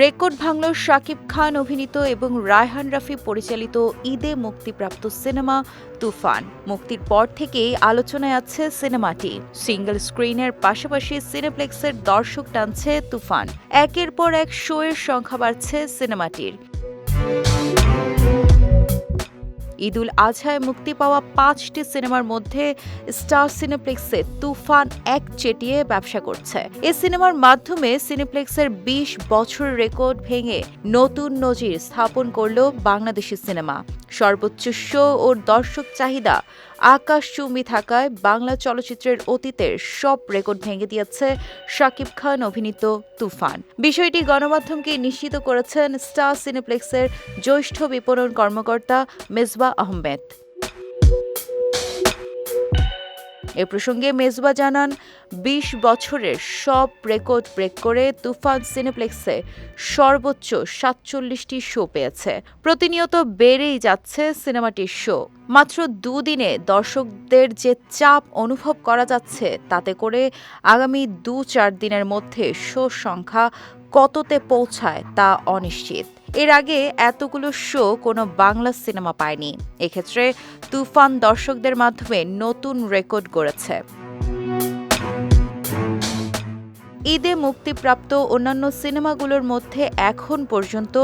Record ভাঙল শাকিব খান অভিনীত এবং রায়হান রাফি পরিচালিত ঈদে মুক্তিপ্রাপ্ত সিনেমা তুফান। মুক্তির পর থেকেই আলোচনায় আছে সিনেমাটি। সিঙ্গেল স্ক্রিনের পাশাপাশি সিনেপ্লেক্সের দর্শক টানছে তুফান। একের পর এক শোয়ের সংখ্যা বাড়ছে সিনেমাটির। ঈদুল আজহায় মুক্তি পাওয়া পাঁচটি সিনেমার মধ্যে স্টার সিনেপ্লেক্সে তুফান এক চেটিয়ে ব্যবসা করছে। এ সিনেমার মাধ্যমে সিনেপ্লেক্সের বিশ বছর রেকর্ড ভেঙে নতুন নজির স্থাপন করল বাংলাদেশি সিনেমা। সর্বোচ্চ শো ও দর্শক চাহিদা আকাশচুম্বী থাকায় বাংলা চলচ্চিত্রের অতীতের সব রেকর্ড ভেঙে দিয়েছে শাকিব খান অভিনীত তুফান। বিষয়টি গণমাধ্যমকে নিশ্চিত করেছেন স্টার সিনেপ্লেক্সের জ্যৈষ্ঠ বিপণন কর্মকর্তা মেজবা আহমেদ। এ প্রসঙ্গে মেজবা জানান, বিশ বছরের সব রেকর্ড ব্রেক করে তুফান সিনেপ্লেক্সে সর্বোচ্চ সাতচল্লিশটি শো পেয়েছে। প্রতিনিয়ত বেড়েই যাচ্ছে সিনেমাটির শো মাত্র দুদিনে দর্শকদের যে চাপ অনুভব করা যাচ্ছে, তাতে করে আগামী দু চার দিনের মধ্যে শো সংখ্যা কততে পৌঁছায় তা অনিশ্চিত। এর আগে এতগুলো শো কোনো বাংলা সিনেমা পায়নি। এক্ষেত্রে তুফান দর্শকদের মাধ্যমে নতুন রেকর্ড গড়েছে। ঈদে মুক্তিপ্রাপ্ত অন্যান্য সিনেমাগুলোর মধ্যে এখন পর্যন্ত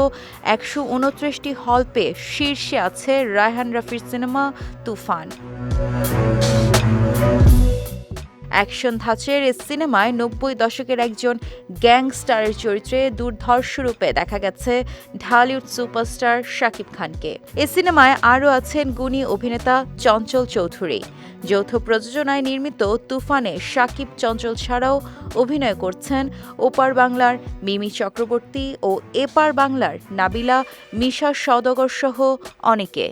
একশো উনত্রিশটি হল পেয়ে শীর্ষে আছে রায়হান রাফির সিনেমা তুফান। অ্যাকশন ধাঁচের সিনেমায় নব্বই দশকের একজন গ্যাংস্টারের চরিত্রে দুর্ধর্ষ রূপে দেখা গেছে ঢালিউড সুপারস্টার শাকিব খানকে। এ সিনেমায় আরও আছেন গুণী অভিনেতা চঞ্চল চৌধুরী। যৌথ প্রযোজনায় নির্মিত তুফানে শাকিব চঞ্চল ছাড়াও অভিনয় করছেন ওপার বাংলার মিমি চক্রবর্তী ও এপার বাংলার নাবিলা, মিশা সওদাগর সহ অনেকে।